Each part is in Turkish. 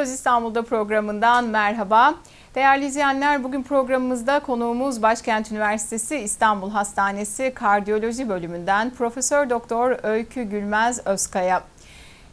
Söz İstanbul'da programından merhaba. Değerli izleyenler bugün programımızda konuğumuz Başkent Üniversitesi İstanbul Hastanesi Kardiyoloji Bölümünden Profesör Doktor Öykü Gülmez Özkaya.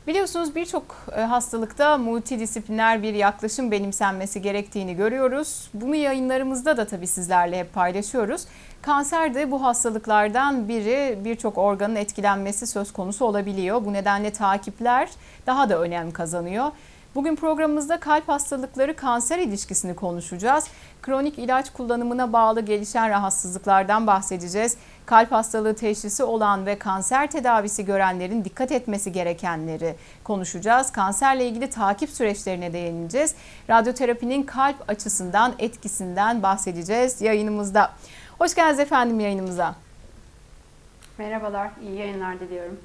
Biliyorsunuz birçok e, hastalıkta multidisipliner bir yaklaşım benimsenmesi gerektiğini görüyoruz. Bunu yayınlarımızda da tabii sizlerle hep paylaşıyoruz. Kanser de bu hastalıklardan biri birçok organın etkilenmesi söz konusu olabiliyor. Bu nedenle takipler daha da önem kazanıyor. Bugün programımızda kalp hastalıkları kanser ilişkisini konuşacağız. Kronik ilaç kullanımına bağlı gelişen rahatsızlıklardan bahsedeceğiz. Kalp hastalığı teşhisi olan ve kanser tedavisi görenlerin dikkat etmesi gerekenleri konuşacağız. Kanserle ilgili takip süreçlerine değineceğiz. Radyoterapinin kalp açısından etkisinden bahsedeceğiz yayınımızda. Hoş geldiniz efendim yayınımıza. Merhabalar, iyi yayınlar diliyorum.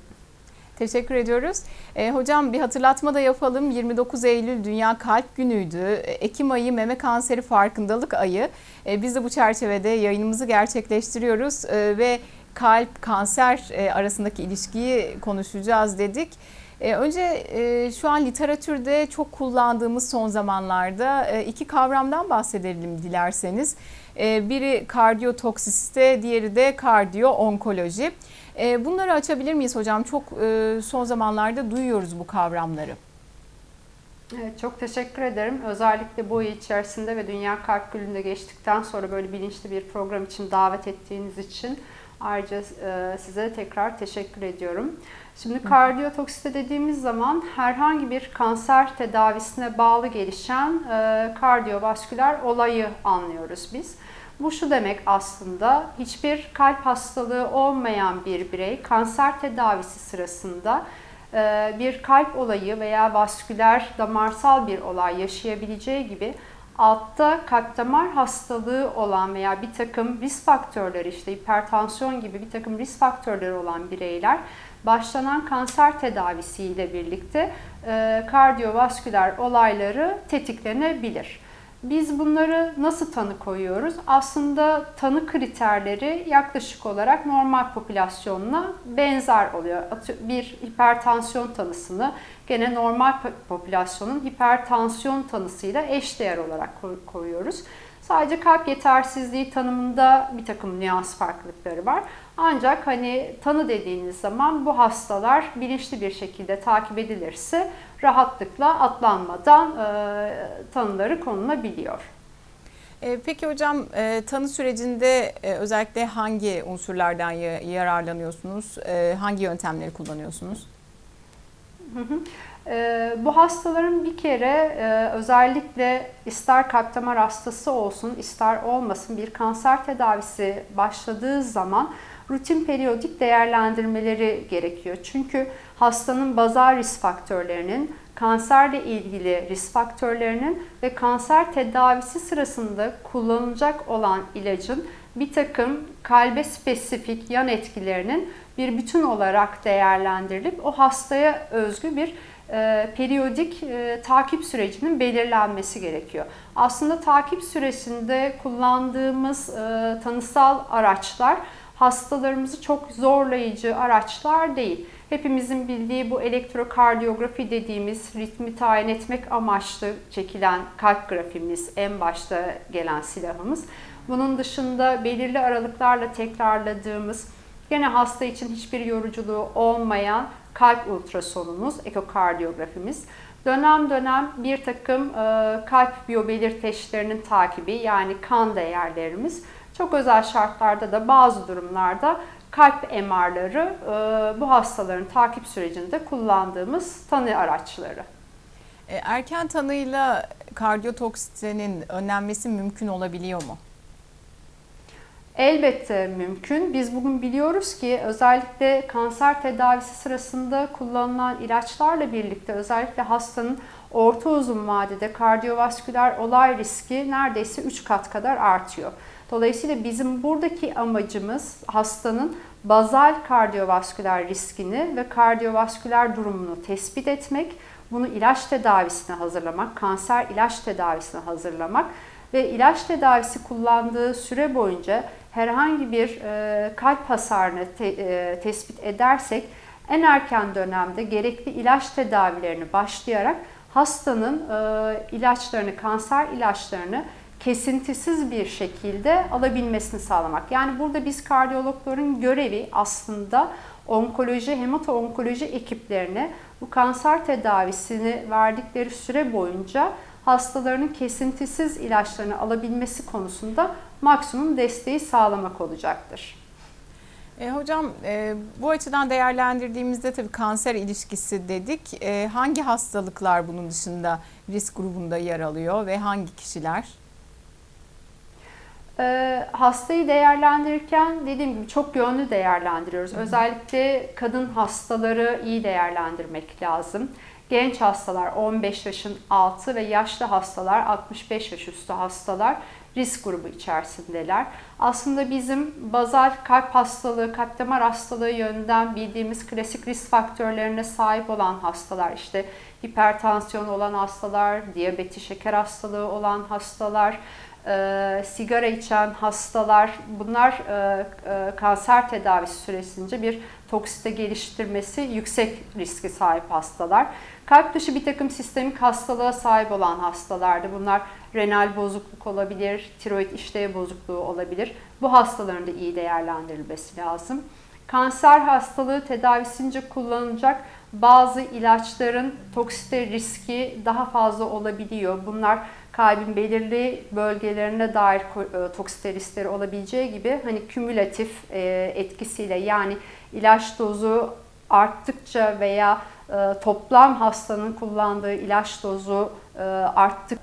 Teşekkür ediyoruz. E, hocam bir hatırlatma da yapalım. 29 Eylül Dünya Kalp Günü'ydü. E, Ekim ayı meme kanseri farkındalık ayı. E, biz de bu çerçevede yayınımızı gerçekleştiriyoruz e, ve kalp kanser e, arasındaki ilişkiyi konuşacağız dedik. E, önce e, şu an literatürde çok kullandığımız son zamanlarda e, iki kavramdan bahsedelim dilerseniz. E, biri kardiyotoksisite, diğeri de kardiyo onkoloji. E, bunları açabilir miyiz hocam? Çok e, son zamanlarda duyuyoruz bu kavramları. Evet, çok teşekkür ederim. Özellikle bu ay içerisinde ve Dünya Kalp Günü'nde geçtikten sonra böyle bilinçli bir program için davet ettiğiniz için ayrıca e, size tekrar teşekkür ediyorum. Şimdi kardiyotoksite dediğimiz zaman herhangi bir kanser tedavisine bağlı gelişen e, kardiyovasküler olayı anlıyoruz biz. Bu şu demek aslında hiçbir kalp hastalığı olmayan bir birey kanser tedavisi sırasında e, bir kalp olayı veya vasküler damarsal bir olay yaşayabileceği gibi altta kalp damar hastalığı olan veya bir takım risk faktörleri işte hipertansiyon gibi bir takım risk faktörleri olan bireyler başlanan kanser tedavisiyle birlikte e, kardiyovasküler olayları tetiklenebilir. Biz bunları nasıl tanı koyuyoruz? Aslında tanı kriterleri yaklaşık olarak normal popülasyonuna benzer oluyor. Bir hipertansiyon tanısını gene normal popülasyonun hipertansiyon tanısıyla eşdeğer olarak koyuyoruz. Sadece kalp yetersizliği tanımında bir takım nüans farklılıkları var. Ancak hani tanı dediğiniz zaman bu hastalar bilinçli bir şekilde takip edilirse rahatlıkla atlanmadan e, tanıları konulabiliyor. E, peki hocam e, tanı sürecinde e, özellikle hangi unsurlardan yararlanıyorsunuz? Hangi yöntemleri kullanıyorsunuz? Hı hı. Bu hastaların bir kere özellikle ister kalp damar hastası olsun ister olmasın bir kanser tedavisi başladığı zaman rutin periyodik değerlendirmeleri gerekiyor. Çünkü hastanın bazal risk faktörlerinin, kanserle ilgili risk faktörlerinin ve kanser tedavisi sırasında kullanılacak olan ilacın bir takım kalbe spesifik yan etkilerinin bir bütün olarak değerlendirilip o hastaya özgü bir e, periyodik e, takip sürecinin belirlenmesi gerekiyor. Aslında takip süresinde kullandığımız e, tanısal araçlar hastalarımızı çok zorlayıcı araçlar değil. Hepimizin bildiği bu elektrokardiyografi dediğimiz ritmi tayin etmek amaçlı çekilen kalp grafimiz en başta gelen silahımız. Bunun dışında belirli aralıklarla tekrarladığımız gene hasta için hiçbir yoruculuğu olmayan kalp ultrasonumuz, ekokardiyografimiz. Dönem dönem bir takım e, kalp biyobelirteçlerinin takibi yani kan değerlerimiz çok özel şartlarda da bazı durumlarda kalp MR'ları e, bu hastaların takip sürecinde kullandığımız tanı araçları. E, erken tanıyla kardiyotoksitenin önlenmesi mümkün olabiliyor mu? Elbette mümkün. Biz bugün biliyoruz ki özellikle kanser tedavisi sırasında kullanılan ilaçlarla birlikte özellikle hastanın orta uzun vadede kardiyovasküler olay riski neredeyse 3 kat kadar artıyor. Dolayısıyla bizim buradaki amacımız hastanın bazal kardiyovasküler riskini ve kardiyovasküler durumunu tespit etmek, bunu ilaç tedavisine hazırlamak, kanser ilaç tedavisine hazırlamak ve ilaç tedavisi kullandığı süre boyunca herhangi bir e, kalp hasarını e, tespit edersek en erken dönemde gerekli ilaç tedavilerini başlayarak hastanın e, ilaçlarını, kanser ilaçlarını kesintisiz bir şekilde alabilmesini sağlamak. Yani burada biz kardiyologların görevi aslında onkoloji, hemato-onkoloji ekiplerine bu kanser tedavisini verdikleri süre boyunca hastalarının kesintisiz ilaçlarını alabilmesi konusunda maksimum desteği sağlamak olacaktır. E, hocam e, bu açıdan değerlendirdiğimizde tabii kanser ilişkisi dedik. E, hangi hastalıklar bunun dışında risk grubunda yer alıyor ve hangi kişiler? E, hastayı değerlendirirken dediğim gibi çok yönlü değerlendiriyoruz. Hı hı. Özellikle kadın hastaları iyi değerlendirmek lazım. Genç hastalar 15 yaşın altı ve yaşlı hastalar 65 yaş üstü hastalar risk grubu içerisindeler. Aslında bizim bazal kalp hastalığı, kalp damar hastalığı yönünden bildiğimiz klasik risk faktörlerine sahip olan hastalar, işte hipertansiyon olan hastalar, diyabeti, şeker hastalığı olan hastalar, e, sigara içen hastalar, bunlar e, e, kanser tedavisi süresince bir toksite geliştirmesi yüksek riski sahip hastalar. Kalp dışı bir takım sistemik hastalığa sahip olan hastalardı. Bunlar renal bozukluk olabilir, tiroid işlev bozukluğu olabilir. Bu hastaların da iyi değerlendirilmesi lazım. Kanser hastalığı tedavisince kullanılacak bazı ilaçların toksite riski daha fazla olabiliyor. Bunlar kalbin belirli bölgelerine dair e, toksite riskleri olabileceği gibi hani kümülatif e, etkisiyle yani ilaç dozu arttıkça veya e, toplam hastanın kullandığı ilaç dozu arttık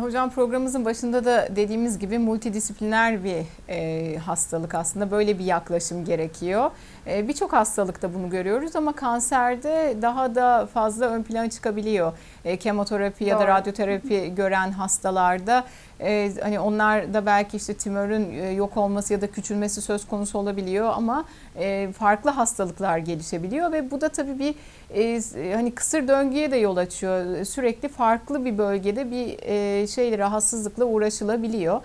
Hocam programımızın başında da dediğimiz gibi multidisipliner bir e, hastalık aslında böyle bir yaklaşım gerekiyor. E, Birçok hastalıkta bunu görüyoruz ama kanserde daha da fazla ön plana çıkabiliyor. E, kemoterapi ya da radyoterapi gören hastalarda e, hani onlar da belki işte tümörün e, yok olması ya da küçülmesi söz konusu olabiliyor ama e, farklı hastalıklar gelişebiliyor ve bu da tabii bir e, hani kısır döngüye de yol açıyor. Sürekli farklı bir bölgede bir e, şeyle rahatsızlıkla uğraşılabiliyor.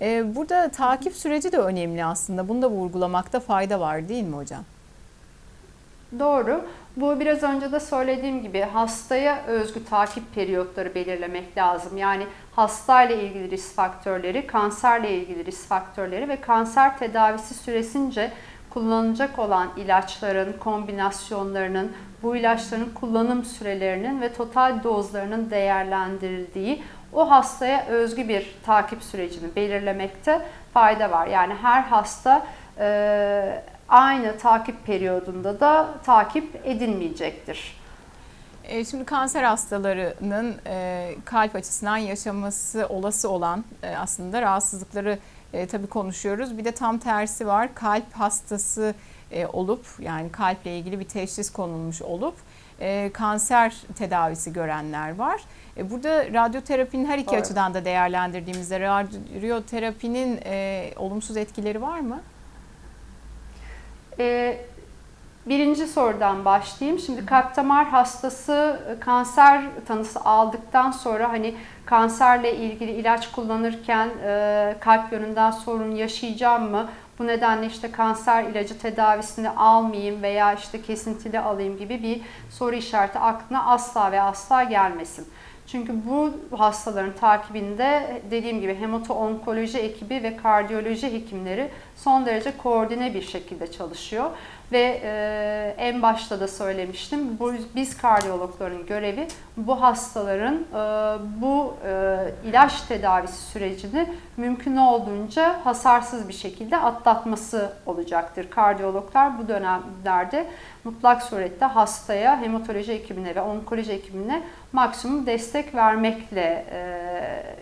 E, burada takip süreci de önemli aslında. Bunu da vurgulamakta fayda var değil mi hocam? Doğru. Bu biraz önce de söylediğim gibi hastaya özgü takip periyotları belirlemek lazım. Yani hastayla ilgili risk faktörleri, kanserle ilgili risk faktörleri ve kanser tedavisi süresince kullanılacak olan ilaçların kombinasyonlarının, bu ilaçların kullanım sürelerinin ve total dozlarının değerlendirildiği o hastaya özgü bir takip sürecini belirlemekte fayda var. Yani her hasta aynı takip periyodunda da takip edilmeyecektir. E, şimdi kanser hastalarının e, kalp açısından yaşaması olası olan e, aslında rahatsızlıkları tabii konuşuyoruz. Bir de tam tersi var. Kalp hastası olup yani kalple ilgili bir teşhis konulmuş olup kanser tedavisi görenler var. Burada radyoterapinin her iki Doğru. açıdan da değerlendirdiğimizde radyoterapinin olumsuz etkileri var mı? Ee, birinci sorudan başlayayım. Şimdi kalp damar hastası e, kanser tanısı aldıktan sonra hani kanserle ilgili ilaç kullanırken e, kalp yönünden sorun yaşayacağım mı? Bu nedenle işte kanser ilacı tedavisini almayayım veya işte kesintili alayım gibi bir soru işareti aklına asla ve asla gelmesin. Çünkü bu hastaların takibinde dediğim gibi hemato-onkoloji ekibi ve kardiyoloji hekimleri son derece koordine bir şekilde çalışıyor. Ve e, en başta da söylemiştim, bu, biz kardiyologların görevi bu hastaların e, bu e, ilaç tedavisi sürecini mümkün olduğunca hasarsız bir şekilde atlatması olacaktır. Kardiyologlar bu dönemlerde mutlak surette hastaya, hematoloji ekibine ve onkoloji ekibine maksimum destek vermekle e,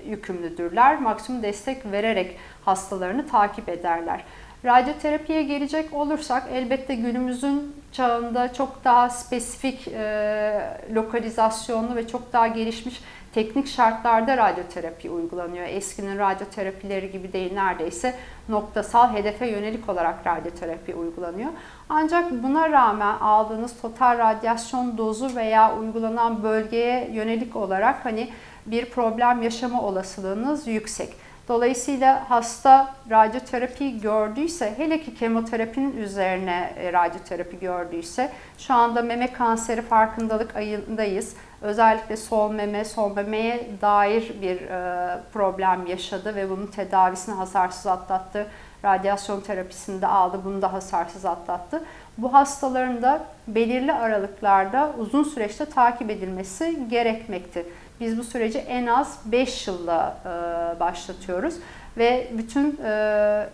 yükümlüdürler. Maksimum destek vererek hastalarını takip ederler. Radyoterapiye gelecek olursak elbette günümüzün çağında çok daha spesifik e, lokalizasyonlu ve çok daha gelişmiş teknik şartlarda radyoterapi uygulanıyor. Eskinin radyoterapileri gibi değil neredeyse noktasal hedefe yönelik olarak radyoterapi uygulanıyor. Ancak buna rağmen aldığınız total radyasyon dozu veya uygulanan bölgeye yönelik olarak hani bir problem yaşama olasılığınız yüksek. Dolayısıyla hasta radyoterapi gördüyse, hele ki kemoterapinin üzerine e, radyoterapi gördüyse, şu anda meme kanseri farkındalık ayındayız. Özellikle sol meme, sol memeye dair bir e, problem yaşadı ve bunun tedavisini hasarsız atlattı. Radyasyon terapisinde aldı, bunu da hasarsız atlattı. Bu hastaların da belirli aralıklarda uzun süreçte takip edilmesi gerekmekte. Biz bu süreci en az 5 yılla e, başlatıyoruz ve bütün e,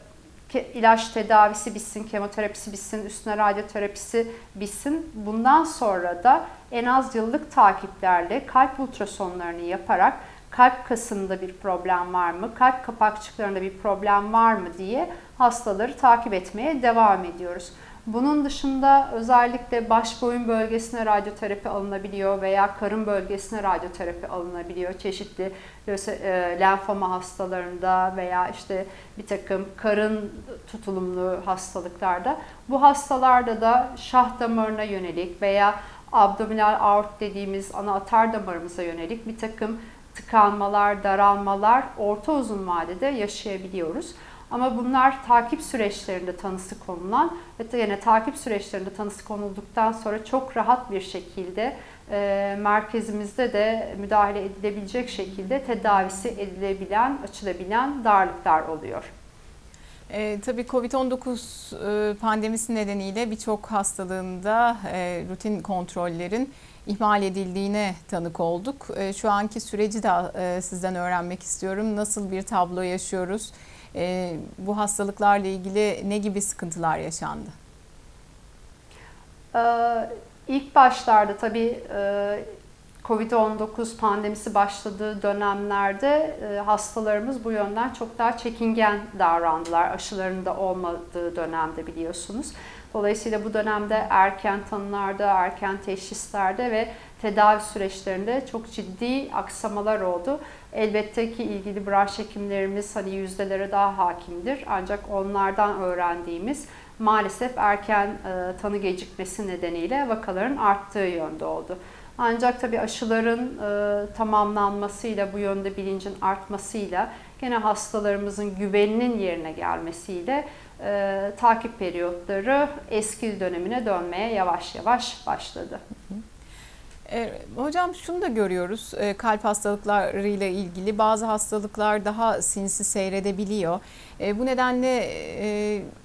ilaç tedavisi bitsin, kemoterapisi bitsin, üstüne radyoterapisi bitsin. Bundan sonra da en az yıllık takiplerle kalp ultrasonlarını yaparak kalp kasında bir problem var mı, kalp kapakçıklarında bir problem var mı diye hastaları takip etmeye devam ediyoruz. Bunun dışında özellikle baş boyun bölgesine radyoterapi alınabiliyor veya karın bölgesine radyoterapi alınabiliyor. Çeşitli e, lenfoma hastalarında veya işte bir takım karın tutulumlu hastalıklarda. Bu hastalarda da şah damarına yönelik veya abdominal aort dediğimiz ana atar damarımıza yönelik bir takım tıkanmalar, daralmalar orta uzun vadede yaşayabiliyoruz. Ama bunlar takip süreçlerinde tanısı konulan ve yine takip süreçlerinde tanısı konulduktan sonra çok rahat bir şekilde e, merkezimizde de müdahale edilebilecek şekilde tedavisi edilebilen, açılabilen darlıklar oluyor. E, tabii Covid-19 e, pandemisi nedeniyle birçok hastalığında e, rutin kontrollerin ihmal edildiğine tanık olduk. E, şu anki süreci de e, sizden öğrenmek istiyorum. Nasıl bir tablo yaşıyoruz? E, bu hastalıklarla ilgili ne gibi sıkıntılar yaşandı? Ee, ilk başlarda tabii e, Covid-19 pandemisi başladığı dönemlerde e, hastalarımız bu yönden çok daha çekingen davrandılar. Aşılarında olmadığı dönemde biliyorsunuz. Dolayısıyla bu dönemde erken tanılarda, erken teşhislerde ve tedavi süreçlerinde çok ciddi aksamalar oldu. Elbette ki ilgili branş hekimlerimiz hani yüzdelere daha hakimdir. Ancak onlardan öğrendiğimiz maalesef erken e, tanı gecikmesi nedeniyle vakaların arttığı yönde oldu. Ancak tabii aşıların e, tamamlanmasıyla, bu yönde bilincin artmasıyla, gene hastalarımızın güveninin yerine gelmesiyle e, takip periyotları eski dönemine dönmeye yavaş yavaş başladı. Hı hı. E, hocam şunu da görüyoruz e, kalp hastalıklarıyla ilgili bazı hastalıklar daha sinsi seyredebiliyor. E, bu nedenle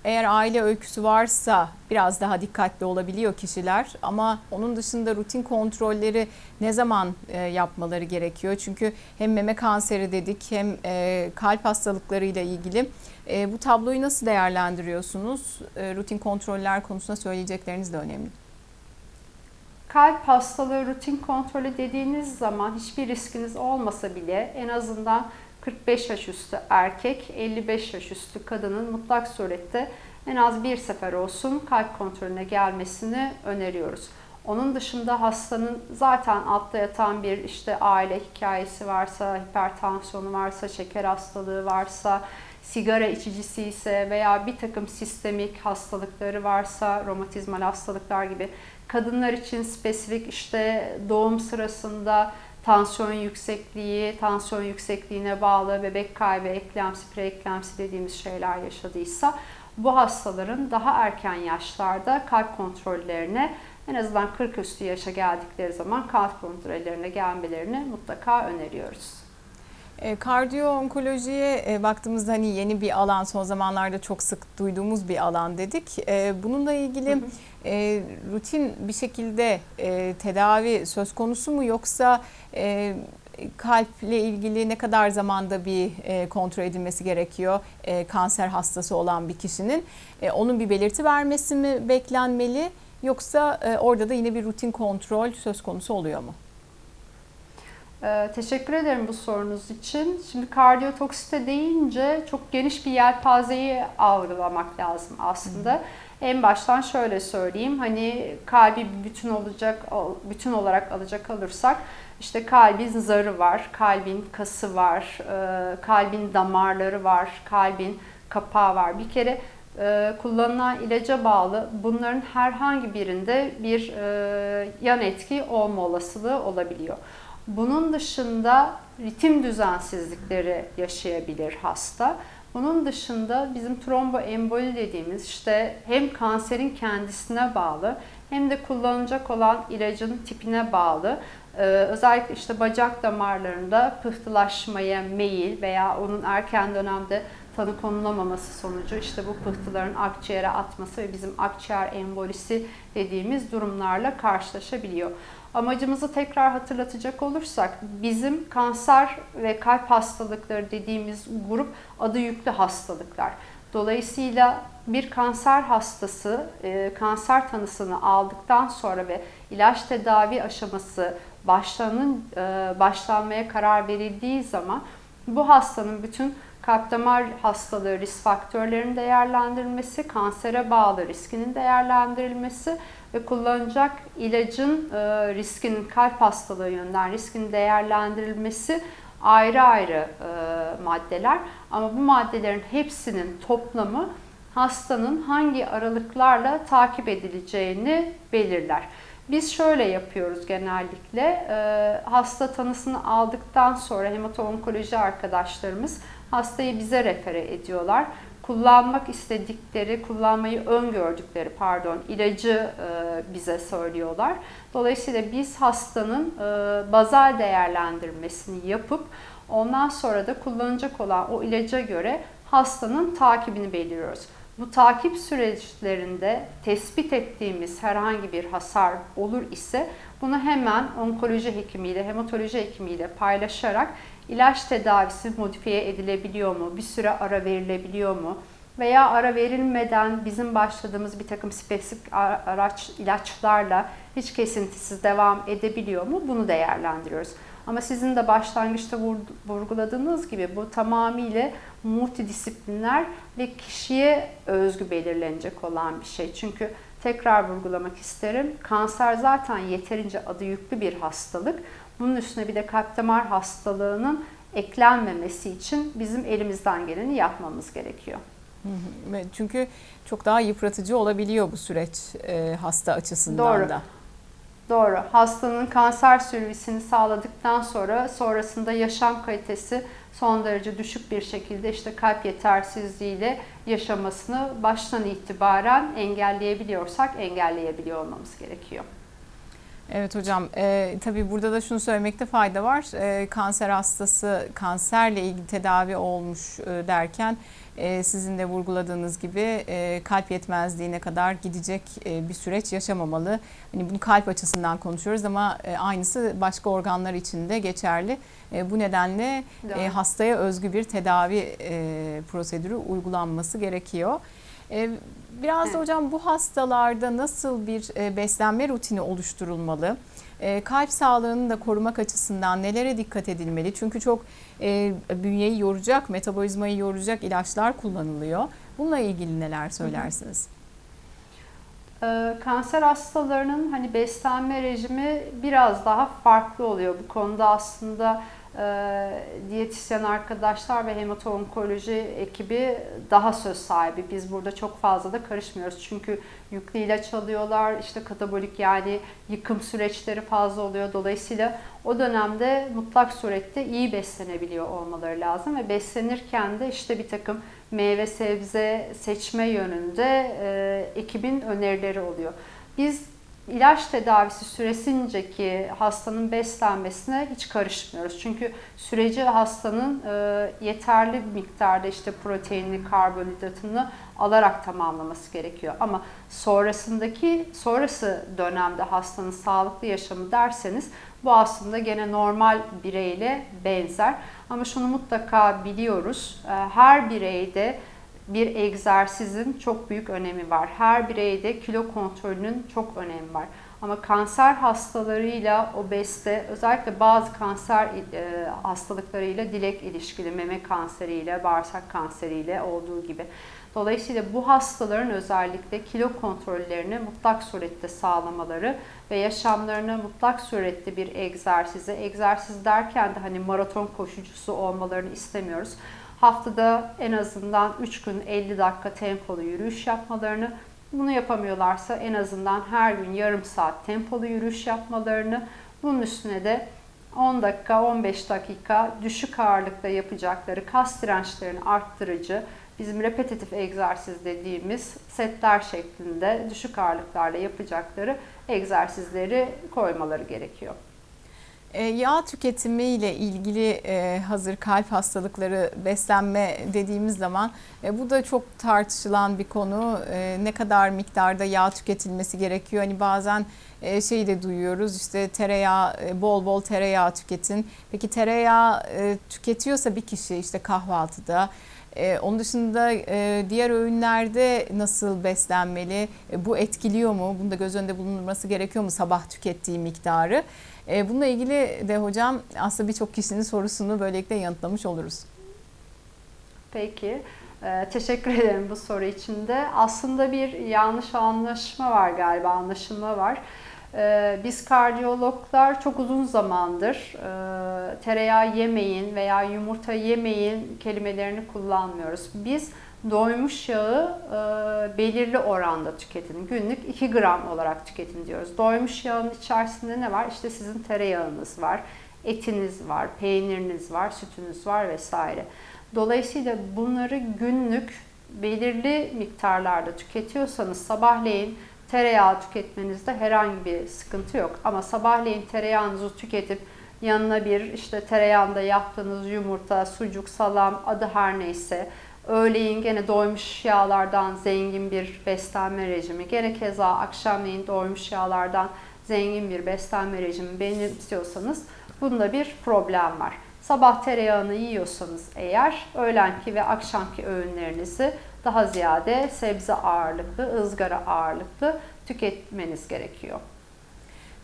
eğer aile öyküsü varsa biraz daha dikkatli olabiliyor kişiler ama onun dışında rutin kontrolleri ne zaman yapmaları gerekiyor? Çünkü hem meme kanseri dedik hem kalp hastalıklarıyla ilgili e, bu tabloyu nasıl değerlendiriyorsunuz? Rutin kontroller konusunda söyleyecekleriniz de önemli. Kalp hastalığı rutin kontrolü dediğiniz zaman hiçbir riskiniz olmasa bile en azından 45 yaş üstü erkek, 55 yaş üstü kadının mutlak surette en az bir sefer olsun kalp kontrolüne gelmesini öneriyoruz. Onun dışında hastanın zaten altta yatan bir işte aile hikayesi varsa, hipertansiyonu varsa, şeker hastalığı varsa, sigara içicisi ise veya bir takım sistemik hastalıkları varsa, romatizmal hastalıklar gibi kadınlar için spesifik işte doğum sırasında tansiyon yüksekliği, tansiyon yüksekliğine bağlı bebek kaybı, eklemsi, preeklemsi dediğimiz şeyler yaşadıysa bu hastaların daha erken yaşlarda kalp kontrollerine en azından 40 üstü yaşa geldikleri zaman kalp kontrollerine gelmelerini mutlaka öneriyoruz. E, kardiyo onkolojiye e, baktığımızda hani yeni bir alan son zamanlarda çok sık duyduğumuz bir alan dedik. E, bununla ilgili hı hı. E, rutin bir şekilde e, tedavi söz konusu mu yoksa e, kalple ilgili ne kadar zamanda bir e, kontrol edilmesi gerekiyor e, kanser hastası olan bir kişinin? E, onun bir belirti vermesi mi beklenmeli yoksa e, orada da yine bir rutin kontrol söz konusu oluyor mu? Ee, teşekkür ederim bu sorunuz için. Şimdi kardiyotoksite deyince çok geniş bir yelpazeyi algılamak lazım aslında. Hı. En baştan şöyle söyleyeyim. Hani kalbi bütün olacak bütün olarak alacak olursak işte kalbin zarı var, kalbin kası var, e, kalbin damarları var, kalbin kapağı var. Bir kere e, kullanılan ilaca bağlı bunların herhangi birinde bir e, yan etki olma olasılığı olabiliyor. Bunun dışında ritim düzensizlikleri yaşayabilir hasta. Bunun dışında bizim tromboemboli dediğimiz işte hem kanserin kendisine bağlı hem de kullanılacak olan ilacın tipine bağlı ee, özellikle işte bacak damarlarında pıhtılaşmaya meyil veya onun erken dönemde tanı konulamaması sonucu işte bu pıhtıların akciğere atması ve bizim akciğer embolisi dediğimiz durumlarla karşılaşabiliyor. Amacımızı tekrar hatırlatacak olursak bizim kanser ve kalp hastalıkları dediğimiz grup adı yüklü hastalıklar. Dolayısıyla bir kanser hastası e, kanser tanısını aldıktan sonra ve ilaç tedavi aşaması başlanın e, başlanmaya karar verildiği zaman bu hastanın bütün kalp damar hastalığı risk faktörlerinin değerlendirilmesi, kansere bağlı riskinin değerlendirilmesi ve kullanacak ilacın e, riskinin kalp hastalığı yönden riskinin değerlendirilmesi ayrı ayrı e, maddeler. Ama bu maddelerin hepsinin toplamı hastanın hangi aralıklarla takip edileceğini belirler. Biz şöyle yapıyoruz genellikle. E, hasta tanısını aldıktan sonra hemato-onkoloji arkadaşlarımız hastayı bize refere ediyorlar. Kullanmak istedikleri, kullanmayı öngördükleri pardon ilacı e, bize söylüyorlar. Dolayısıyla biz hastanın e, bazal değerlendirmesini yapıp ondan sonra da kullanacak olan o ilaca göre hastanın takibini belirliyoruz. Bu takip süreçlerinde tespit ettiğimiz herhangi bir hasar olur ise bunu hemen onkoloji hekimiyle, hematoloji hekimiyle paylaşarak ilaç tedavisi modifiye edilebiliyor mu, bir süre ara verilebiliyor mu veya ara verilmeden bizim başladığımız bir takım spesifik araç ilaçlarla hiç kesintisiz devam edebiliyor mu bunu değerlendiriyoruz. Ama sizin de başlangıçta vurguladığınız gibi bu tamamıyla multidisipliner ve kişiye özgü belirlenecek olan bir şey. Çünkü tekrar vurgulamak isterim. Kanser zaten yeterince adı yüklü bir hastalık. Bunun üstüne bir de kalp damar hastalığının eklenmemesi için bizim elimizden geleni yapmamız gerekiyor. Çünkü çok daha yıpratıcı olabiliyor bu süreç e, hasta açısından Doğru. da. Doğru. Hastanın kanser sürvisini sağladıktan sonra sonrasında yaşam kalitesi son derece düşük bir şekilde işte kalp yetersizliğiyle yaşamasını baştan itibaren engelleyebiliyorsak engelleyebiliyor olmamız gerekiyor. Evet hocam, e, tabii burada da şunu söylemekte fayda var. E, kanser hastası kanserle ilgili tedavi olmuş e, derken e, sizin de vurguladığınız gibi e, kalp yetmezliğine kadar gidecek e, bir süreç yaşamamalı. Hani bunu kalp açısından konuşuyoruz ama e, aynısı başka organlar için de geçerli. E, bu nedenle e, hastaya özgü bir tedavi e, prosedürü uygulanması gerekiyor. E, Biraz evet. da hocam bu hastalarda nasıl bir e, beslenme rutini oluşturulmalı? E, kalp sağlığını da korumak açısından nelere dikkat edilmeli? Çünkü çok e, bünyeyi yoracak, metabolizmayı yoracak ilaçlar kullanılıyor. Bununla ilgili neler söylersiniz? Kanser hastalarının hani beslenme rejimi biraz daha farklı oluyor. Bu konuda aslında diyetisyen arkadaşlar ve hemato-onkoloji ekibi daha söz sahibi. Biz burada çok fazla da karışmıyoruz. Çünkü yüklü ilaç alıyorlar, işte katabolik yani yıkım süreçleri fazla oluyor. Dolayısıyla o dönemde mutlak surette iyi beslenebiliyor olmaları lazım ve beslenirken de işte bir takım meyve sebze seçme yönünde e, ekibin önerileri oluyor. Biz ilaç tedavisi süresindeki hastanın beslenmesine hiç karışmıyoruz. Çünkü süreci hastanın e, yeterli bir miktarda işte proteinini, karbonhidratını alarak tamamlaması gerekiyor. Ama sonrasındaki sonrası dönemde hastanın sağlıklı yaşamı derseniz bu aslında gene normal bireyle benzer. Ama şunu mutlaka biliyoruz. E, her bireyde bir egzersizin çok büyük önemi var. Her bireyde kilo kontrolünün çok önemi var. Ama kanser hastalarıyla obezite, özellikle bazı kanser e, hastalıklarıyla dilek ilişkili, meme kanseriyle, bağırsak kanseriyle olduğu gibi. Dolayısıyla bu hastaların özellikle kilo kontrollerini mutlak surette sağlamaları ve yaşamlarını mutlak surette bir egzersize, egzersiz derken de hani maraton koşucusu olmalarını istemiyoruz haftada en azından 3 gün 50 dakika tempolu yürüyüş yapmalarını, bunu yapamıyorlarsa en azından her gün yarım saat tempolu yürüyüş yapmalarını, bunun üstüne de 10 dakika, 15 dakika düşük ağırlıkta yapacakları kas dirençlerini arttırıcı bizim repetitif egzersiz dediğimiz setler şeklinde düşük ağırlıklarla yapacakları egzersizleri koymaları gerekiyor. E, yağ tüketimi ile ilgili e, hazır kalp hastalıkları beslenme dediğimiz zaman e, bu da çok tartışılan bir konu. Ne kadar miktarda yağ tüketilmesi gerekiyor? Hani bazen şeyi de duyuyoruz işte tereyağı bol bol tereyağı tüketin. Peki tereyağı tüketiyorsa bir kişi işte kahvaltıda onun dışında diğer öğünlerde nasıl beslenmeli? Bu etkiliyor mu? Bunu da göz önünde bulundurması gerekiyor mu sabah tükettiği miktarı? E, bununla ilgili de hocam aslında birçok kişinin sorusunu böylelikle yanıtlamış oluruz. Peki. Ee, teşekkür ederim bu soru için de. Aslında bir yanlış anlaşma var galiba, anlaşılma var. Ee, biz kardiyologlar çok uzun zamandır e, tereyağı yemeyin veya yumurta yemeyin kelimelerini kullanmıyoruz. Biz doymuş yağı e, belirli oranda tüketin. Günlük 2 gram olarak tüketin diyoruz. Doymuş yağın içerisinde ne var? İşte sizin tereyağınız var, etiniz var, peyniriniz var, sütünüz var vesaire. Dolayısıyla bunları günlük belirli miktarlarda tüketiyorsanız sabahleyin tereyağı tüketmenizde herhangi bir sıkıntı yok. Ama sabahleyin tereyağınızı tüketip yanına bir işte tereyağında yaptığınız yumurta, sucuk, salam adı her neyse öğleyin gene doymuş yağlardan zengin bir beslenme rejimi, gene keza akşamleyin doymuş yağlardan zengin bir beslenme rejimi benimsiyorsanız bunda bir problem var. Sabah tereyağını yiyorsanız eğer öğlenki ve akşamki öğünlerinizi daha ziyade sebze ağırlıklı, ızgara ağırlıklı tüketmeniz gerekiyor.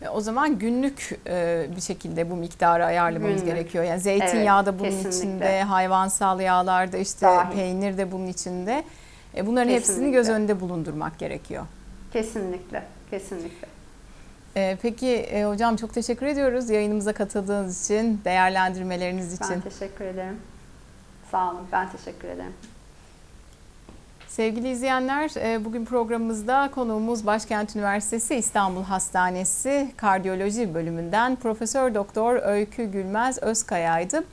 E, O zaman günlük e, bir şekilde bu miktarı ayarlamamız Günlük. gerekiyor. Yani zeytinyağı da bunun kesinlikle. içinde, hayvansal yağlar da işte Dahil. peynir de bunun içinde. E, Bunların hepsini Kesinlikle. göz önünde bulundurmak gerekiyor. Kesinlikle, kesinlikle. Peki hocam çok teşekkür ediyoruz yayınımıza katıldığınız için, değerlendirmeleriniz için. Ben teşekkür ederim. Sağ olun, ben teşekkür ederim. Sevgili izleyenler, e, bugün programımızda konuğumuz Başkent Üniversitesi İstanbul Hastanesi Kardiyoloji bölümünden Profesör Doktor Öykü Gülmez Özkaya'ydı.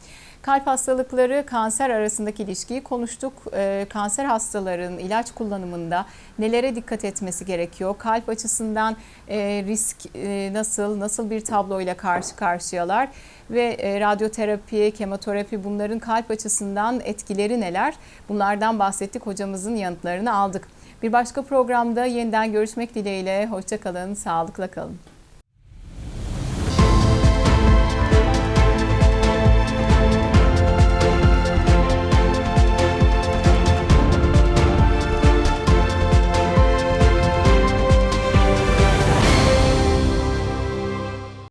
Kalp hastalıkları, kanser arasındaki ilişkiyi konuştuk. E, kanser hastaların ilaç kullanımında nelere dikkat etmesi gerekiyor? Kalp açısından e, risk e, nasıl, nasıl bir tabloyla karşı karşıyalar? Ve e, radyoterapi, kemoterapi bunların kalp açısından etkileri neler? Bunlardan bahsettik, hocamızın yanıtlarını aldık. Bir başka programda yeniden görüşmek dileğiyle. Hoşçakalın, sağlıkla kalın.